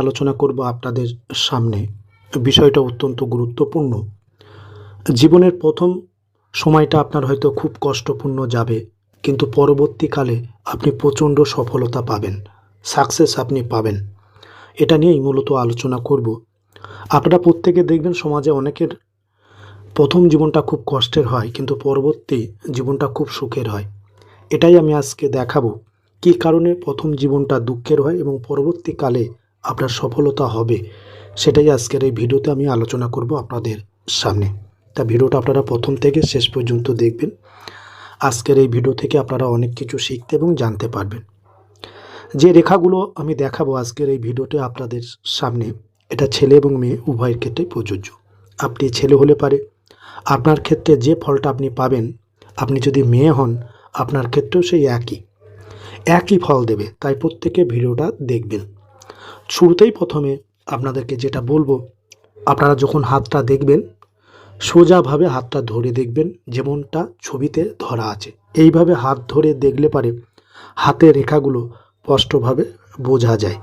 আলোচনা করব আপনাদের সামনে। বিষয়টা অত্যন্ত গুরুত্বপূর্ণ। জীবনের প্রথম সময়টা আপনার হয়তো খুব কষ্টপূর্ণ যাবে, কিন্তু পরবর্তীকালে আপনি প্রচণ্ড সফলতা পাবেন সাকসেস আপনি পাবেন। এটা নিয়েই মূলত আলোচনা করব। আপনারা প্রত্যেকে দেখবেন সমাজে অনেকের প্রথম জীবনটা খুব কষ্টের হয়, কিন্তু পরবর্তী জীবনটা খুব সুখের হয়। এটাই আমি আজকে দেখাবো। কী কারণে প্রথম জীবনটা দুঃখের হয় এবং পরবর্তীকালে আপনার সফলতা হবে। সেটাই আজকের এই ভিডিওতে আমি আলোচনা করব আপনাদের সামনে। তা ভিডিওটা আপনারা প্রথম থেকে শেষ পর্যন্ত দেখবেন। আজকের এই ভিডিও থেকে আপনারা অনেক কিছু শিখতে এবং জানতে পারবেন। যে রেখাগুলো আমি দেখাবো আজকের এই ভিডিওতে আপনাদের সামনে, এটা ছেলে এবং মেয়ে, উভয়ের ক্ষেত্রেই প্রযোজ্য। আপনি ছেলে হলে পারে। আপনার ক্ষেত্রে যে ফলটা আপনি পাবেন, আপনি যদি মেয়ে হন, আপনার ক্ষেত্রেও সেই একই। একই ফল দেবে, তাই প্রত্যেকে ভিডিওটা দেখবেন। শুরুতেই প্রথমে আপনাদেরকে যেটা বলব, আপনারা যখন হাতটা দেখবেন, সোজাভাবে হাতটা ধরে দেখবেন যেমনটা ছবিতে ধরা আছে। এইভাবে হাত ধরে দেখলে পারে হাতের রেখাগুলো স্পষ্টভাবে বোঝা যায়।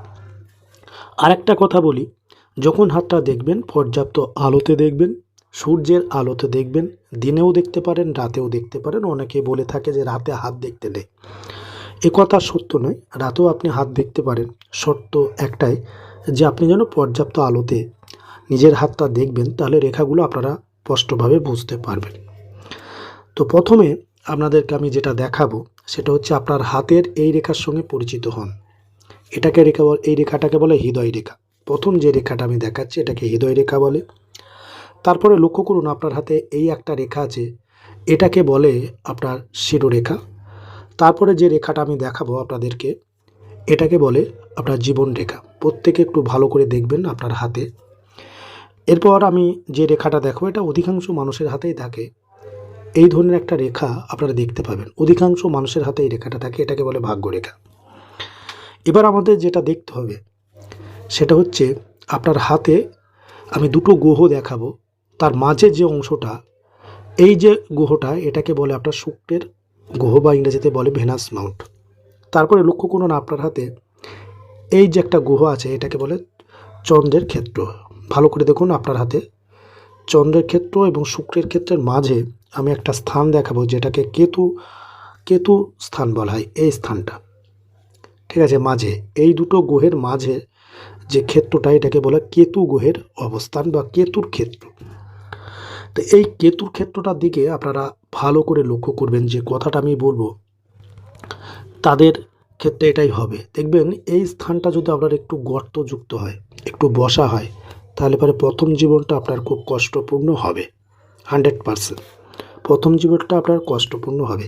আরেকটা কথা বলি, যখন হাতটা দেখবেন, পর্যাপ্ত আলোতে দেখবেন, সূর্যের আলোতে দেখবেন, দিনেও দেখতে পারেন, রাতেও দেখতে পারেন, অনেকে বলে থাকে যে রাতে হাত দেখতে নেই। এ কথা সত্য নয়। রাতেও আপনি হাত দেখতে পারেন। শর্ত একটাই যে আপনি যেন পর্যাপ্ত আলোতে নিজের হাতটা দেখবেন, তাহলে রেখাগুলো আপনারা স্পষ্টভাবে বুঝতে পারবেন। তো প্রথমে আপনাদেরকে আমি যেটা দেখাবো, সেটা হচ্ছে আপনার হাতের এই রেখার সঙ্গে পরিচিত হন। এটাকে রেখা এই রেখাটাকে বলে হৃদয় রেখা। প্রথম যে রেখাটা আমি দেখাচ্ছি, এটাকে হৃদয় রেখা বলে। তারপরে লক্ষ্য করুন, আপনার হাতে এই একটা রেখা আছে। এটাকে বলে আপনার শিরোরেখা। তারপরে যে রেখাটা আমি দেখাবো আপনাদেরকে, এটাকে বলে আপনার জীবন রেখা। প্রত্যেকে একটু ভালো করে দেখবেন আপনার হাতে। এরপর আমি যে রেখাটা দেখো এটা অধিকাংশ মানুষের হাতেই থাকে। এই ধরনের একটা রেখা আপনারা দেখতে পাবেন। অধিকাংশ মানুষের হাতে এই রেখাটা থাকে, এটাকে বলে ভাগ্য রেখা এবার আমাদের যেটা দেখতে হবে, সেটা হচ্ছে আপনার হাতে আমি দুটো গ্রহ দেখাবো। তার মাঝে যে অংশটা, এই যে গ্রহটা এটাকে বলে আপনার শুক্রের গ্রহ বা ইংরেজিতে বলে ভেনাস মাউন্ট। তারপরে লক্ষ্য করুন আপনার হাতে এই যে একটা গুহ আছে, এটাকে বলে চন্দ্রের ক্ষেত্র। ভালো করে দেখুন আপনার হাতে। চন্দ্রের ক্ষেত্র এবং শুক্রের ক্ষেত্রের মাঝে আমি একটা স্থান দেখাবো, যেটাকে কেতু কেতু স্থান বলা হয়, এই স্থানটা। ঠিক আছে, মাঝে। এই দুটো গ্রহের মাঝে যে ক্ষেত্রটা, এটাকে বলে কেতু গ্রহের অবস্থান বা কেতুর ক্ষেত্র। তো এই কেতুর ক্ষেত্রটার দিকে আপনারা ভালো করে লক্ষ্য করবেন যে কথাটা আমি বলব, তাদের ক্ষেত্রে এটাই হবে। দেখবেন এই স্থানটা যদি আপনার একটু গর্তযুক্ত হয়, একটু বসা হয়, তাহলে পরে প্রথম জীবনটা আপনার খুব কষ্টপূর্ণ হবে, হান্ড্রেড পারসেন্ট। প্রথম জীবনটা আপনার কষ্টপূর্ণ হবে।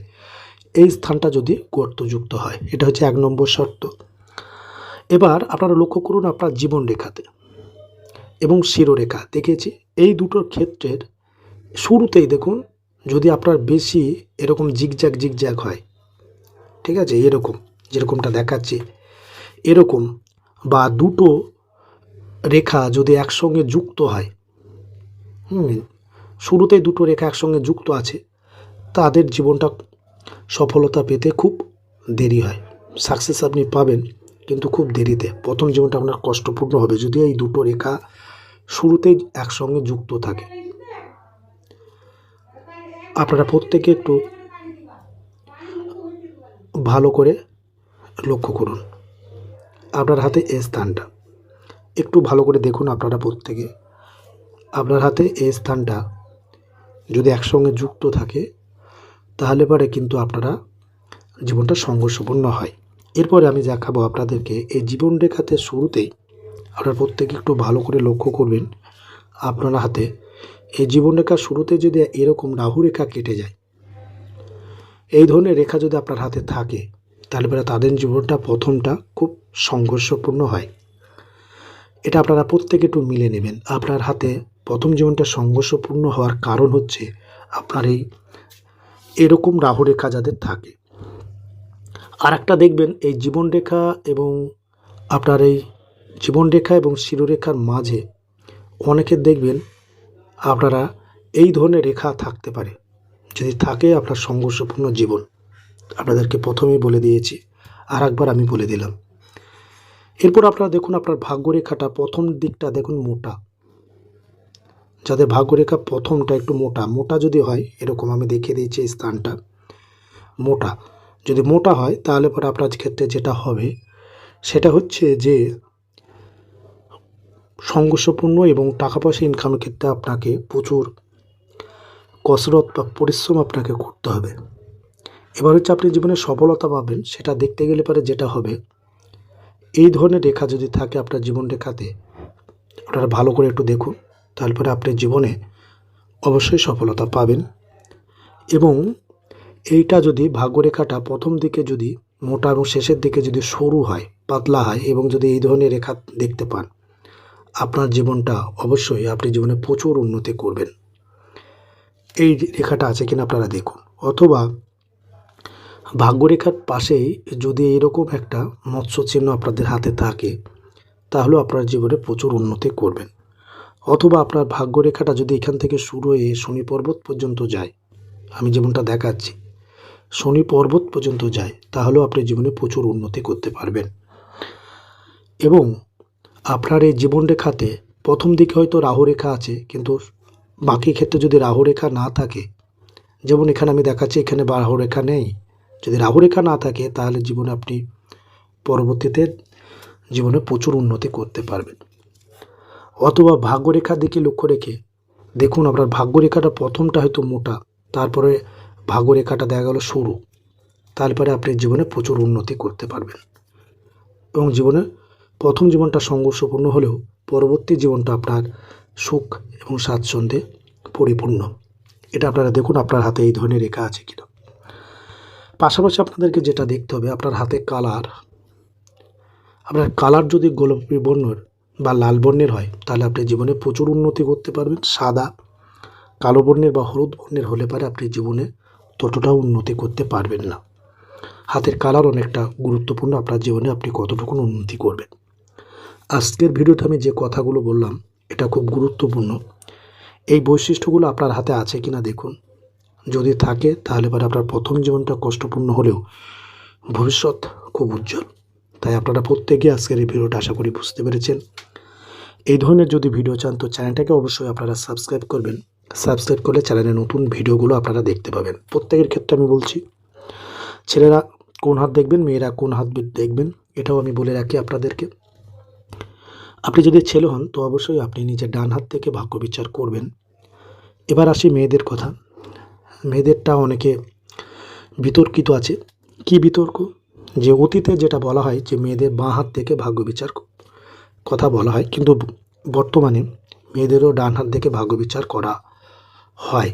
এই স্থানটা যদি গর্তযুক্ত হয়, এটা হচ্ছে এক নম্বর শর্ত। এবার আপনারা লক্ষ্য করুন আপনার জীবন রেখাতে এবং শিরোরেখা। দেখেছি এই দুটোর ক্ষেত্রের শুরুতেই দেখুন, যদি আপনার বেশি এরকম জিগজ্যাগ জিগজ্যাগ হয়, ঠিক আছে, এরকম, যেরকমটা দেখাচ্ছি, এরকম বা দুটো রেখা যদি একসঙ্গে যুক্ত হয়, হুম শুরুতেই দুটো রেখা একসঙ্গে যুক্ত আছে, তাদের জীবনটা সফলতা পেতে খুব দেরি হয়। সাকসেস আপনি পাবেন, কিন্তু খুব দেরিতে। প্রথম জীবনটা আপনার কষ্টপূর্ণ হবে যদি এই দুটো রেখা শুরুতেই একসঙ্গে যুক্ত থাকে। আপনারা প্রত্যেকে একটু ভালো করে লক্ষ্য করুন। আপনার হাতে এই স্থানটা। একটু ভালো করে দেখুন আপনারা প্রত্যেকে। আপনার হাতে এই স্থানটা যদি একসঙ্গে যুক্ত থাকে, তাহলে পরে কিন্তু আপনারা জীবনটা সংঘর্ষপূর্ণ হয়। এরপরে আমি দেখাবো আপনাদেরকে এই জীবন রেখাতে শুরুতেই আপনারা প্রত্যেকে একটু ভালো করে লক্ষ্য করবেন। আপনার হাতে এই জীবন রেখার শুরুতে যদি এরকম রাহু রেখা কেটে যায়, এই ধরনের রেখা যদি আপনার হাতে থাকে, তাহলে পরে তাদের জীবনটা, প্রথমটা খুব সংঘর্ষপূর্ণ হয়। এটা আপনারা প্রত্যেকে একটু মিলে নেবেন। আপনার হাতে প্রথম জীবনটা সংঘর্ষপূর্ণ হওয়ার কারণ হচ্ছে আপনার এই এরকম রাহু রেখা যাদের থাকে। আর একটা দেখবেন, এই জীবনরেখা এবং আপনার এই জীবনরেখা এবং শিরোরেখার মাঝে অনেকের দেখবেন আপনারা এই ধরনের রেখা থাকতে পারে। যদি থাকে আপনার সংঘর্ষপূর্ণ জীবন। আপনাদেরকে প্রথমেই বলে দিয়েছি আর একবার আমি বলে দিলাম। এরপর আপনারা দেখুন আপনার ভাগ্যরেখাটা প্রথম দিকটা দেখুন মোটা। যাদের ভাগ্যরেখা প্রথমটা একটু মোটা মোটা যদি হয়, এরকম আমি দেখিয়ে দিয়েছি এই স্থানটা, মোটা। যদি মোটা হয়, তাহলে পরে আপনার ক্ষেত্রে যেটা হবে, সেটা হচ্ছে যে সংঘর্ষপূর্ণ এবং টাকা পয়সা ইনকামের ক্ষেত্রে আপনাকে প্রচুর কসরত বা পরিশ্রম আপনাকে করতে হবে। এবার হচ্ছে আপনি জীবনে সফলতা পাবেন, সেটা দেখতে গেলে পরে যেটা হবে, এই ধরনের রেখা যদি থাকে আপনার জীবন রেখাতে, আপনারা ভালো করে একটু দেখুন, তারপরে আপনি জীবনে অবশ্যই সফলতা পাবেন। এবং এইটা যদি ভাগ্যরেখাটা প্রথম দিকে যদি মোটা এবং শেষের দিকে যদি সরু হয়, পাতলা হয় এবং যদি এই ধরনের রেখা দেখতে পান আপনার জীবনটা অবশ্যই আপনি জীবনে প্রচুর উন্নতি করবেন। এই রেখাটা আছে কিনা আপনারা দেখুন। অথবা ভাগ্যরেখার পাশেই যদি এরকম একটা মৎস্য চিহ্ন আপনাদের হাতে থাকে, তাহলেও আপনার জীবনে প্রচুর উন্নতি করবেন। অথবা আপনার ভাগ্যরেখাটা যদি এখান থেকে শুরু হয়ে শনি পর্বত পর্যন্ত যায়, আমি যেমনটা দেখাচ্ছি, শনি পর্বত পর্যন্ত যায়, তাহলেও আপনি জীবনে প্রচুর উন্নতি করতে পারবেন। এবং আপনার এই জীবনরেখাতে প্রথম দিকে হয়তো রাহু রেখা আছে, কিন্তু বাকি ক্ষেত্রে যদি রাহু রেখা না থাকে, যেমন এখানে আমি দেখাচ্ছি এখানে বা রাহু রেখা নেই, যদি রাহু রেখা না থাকে, তাহলে জীবনে আপনি পরবর্তীতে জীবনে প্রচুর উন্নতি করতে পারবেন। অথবা ভাগ্যরেখার দিকে লক্ষ্য রেখে, দেখুন আপনার ভাগ্যরেখাটা প্রথমটা হয়তো মোটা, তারপরে ভাগ্যরেখাটা দেখা গেল সরু, তারপরে আপনি জীবনে প্রচুর উন্নতি করতে পারবেন এবং জীবনে প্রথম জীবনটা সংঘর্ষপূর্ণ হলেও পরবর্তী জীবনটা আপনার সুখ এবং স্বাচ্ছন্দ্যে পরিপূর্ণ। এটা আপনারা দেখুন, আপনার হাতে এই ধরনের রেখা আছে কিনা। পাশাপাশি আপনাদেরকে যেটা দেখতে হবে, আপনার হাতে কালার। আপনার কালার যদি গোলাপি বর্ণের বা লাল বর্ণের হয়, তাহলে আপনি জীবনে প্রচুর উন্নতি করতে পারবেন। সাদা, কালো বর্ণের বা হলুদ বর্ণের হলে পারে আপনি জীবনে ততটাও উন্নতি করতে পারবেন না। হাতের কালার অনেকটা গুরুত্বপূর্ণ, আপনার জীবনে আপনি কতটুকু উন্নতি করবেন। আজকের ভিডিওতে আমি যে কথাগুলো বললাম, এটা খুব গুরুত্বপূর্ণ। এই বৈশিষ্ট্যগুলো আপনার হাতে আছে কিনা দেখুন। যদি থাকে, তাহলে পরে আপনার প্রথম জীবনটা কষ্টপূর্ণ হলেও ভবিষ্যৎ খুব উজ্জ্বল। তাই আপনারা প্রত্যেকে আজকের এই ভিডিওটা আশা করি বুঝতে পেরেছেন। এই ধরনের যদি ভিডিও চান, তো চ্যানেলটাকে অবশ্যই আপনারা সাবস্ক্রাইব করবেন। সাবস্ক্রাইব করলে চ্যানেলের নতুন ভিডিওগুলো আপনারা দেখতে পাবেন। প্রত্যেকের ক্ষেত্রে আমি বলছি, ছেলেরা কোন হাত দেখবেন, মেয়েরা কোন হাত দেখবেন, এটাও আমি বলে রাখি আপনাদেরকে। আপনি যদি ছেলে হন, তো অবশ্যই আপনি নিজের ডান হাত থেকে ভাগ্য বিচার করবেন। এবার আসি মেয়েদের কথা। মেয়েদেরটা অনেকে বিতর্কিত আছে। কি বিতর্ক? যে অতীতে যেটা বলা হয় যে মেয়েদের বাঁ হাত থেকে ভাগ্য বিচার কথা বলা হয়, কিন্তু বর্তমানে মেয়েদেরও ডান হাত থেকে ভাগ্য বিচার করা হয়।